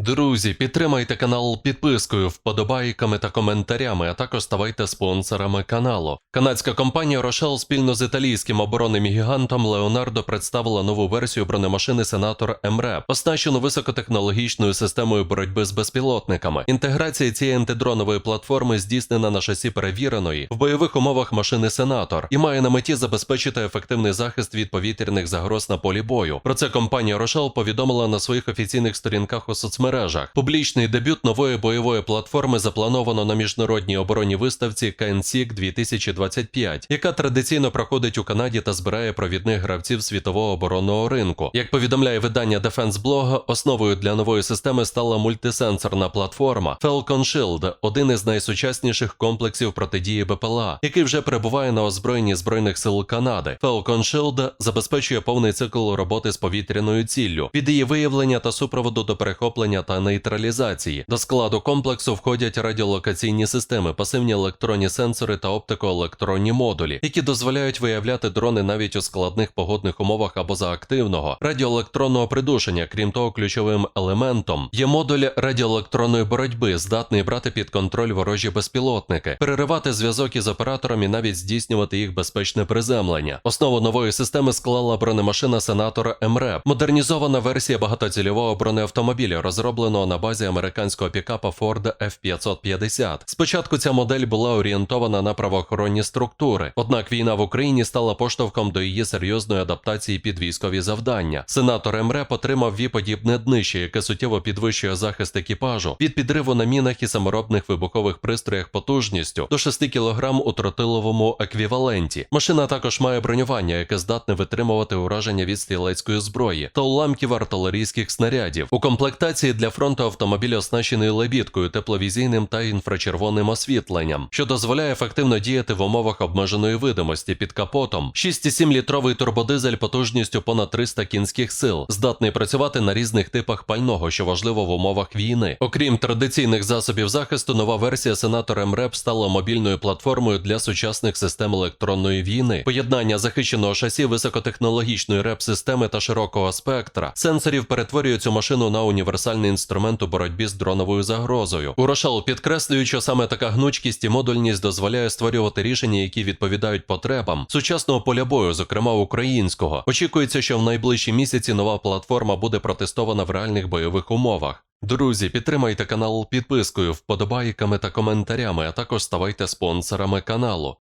Друзі, підтримайте канал підпискою, вподобайками та коментарями, а також ставайте спонсорами каналу. Канадська компанія Рошел спільно з італійським оборонним гігантом Леонардо представила нову версію бронемашини Сенатор МРЕП, оснащену високотехнологічною системою боротьби з безпілотниками. Інтеграція цієї антидронової платформи здійснена на шасі перевіреної в бойових умовах машини Сенатор і має на меті забезпечити ефективний захист від повітряних загроз на полі бою. Про це компанія Рошел повідомила на своїх офіційних сторінках у соцмережах. Публічний дебют нової бойової платформи заплановано на міжнародній оборонній виставці КНСІК 2025, яка традиційно проходить у Канаді та збирає провідних гравців світового оборонного ринку. Як повідомляє видання Defense Blog, основою для нової системи стала мультисенсорна платформа Falcon Shield, один із найсучасніших комплексів протидії БПЛА, який вже перебуває на озброєнні збройних сил Канади. Falcon Shield забезпечує повний цикл роботи з повітряною ціллю від її виявлення та супроводу до перехоплення та нейтралізації. До складу комплексу входять радіолокаційні системи, пасивні електронні сенсори та оптикоелектронні модулі, які дозволяють виявляти дрони навіть у складних погодних умовах або за активного радіоелектронного придушення. Крім того, ключовим елементом є модуль радіоелектронної боротьби, здатний брати під контроль ворожі безпілотники, переривати зв'язок із оператором і навіть здійснювати їх безпечне приземлення. Основу нової системи склала бронемашина Сенатор МРЕП, модернізована версія багатоцільового бронеавтомобіля, розробленого на базі американського пікапа Ford F550. Спочатку ця модель була орієнтована на правоохоронні структури, однак війна в Україні стала поштовхом до її серйозної адаптації під військові завдання. Сенатор МРЕП отримав віподібне днище, яке суттєво підвищує захист екіпажу від підриву на мінах і саморобних вибухових пристроях потужністю до 6 кг у тротиловому еквіваленті. Машина також має бронювання, яке здатне витримувати ураження від стрілецької зброї та уламків артилерійських снарядів. У комплектації для фронту автомобіль оснащений лебідкою, тепловізійним та інфрачервоним освітленням, що дозволяє ефективно діяти в умовах обмеженої видимості під капотом. 6,7 літровий турбодизель потужністю понад 300 кінських сил, здатний працювати на різних типах пального, що важливо в умовах війни. Окрім традиційних засобів захисту, нова версія Сенатор МРЕП стала мобільною платформою для сучасних систем електронної війни. Поєднання захищеного шасі, високотехнологічної реп-системи та широкого спектра сенсорів перетворює цю машину на універсальний інструмент у боротьбі з дроновою загрозою. У Рошал підкреслюють, що саме така гнучкість і модульність дозволяє створювати рішення, які відповідають потребам сучасного поля бою, зокрема українського. Очікується, що в найближчі місяці нова платформа буде протестована в реальних бойових умовах. Друзі, підтримайте канал підпискою, вподобайками та коментарями, а також ставайте спонсорами каналу.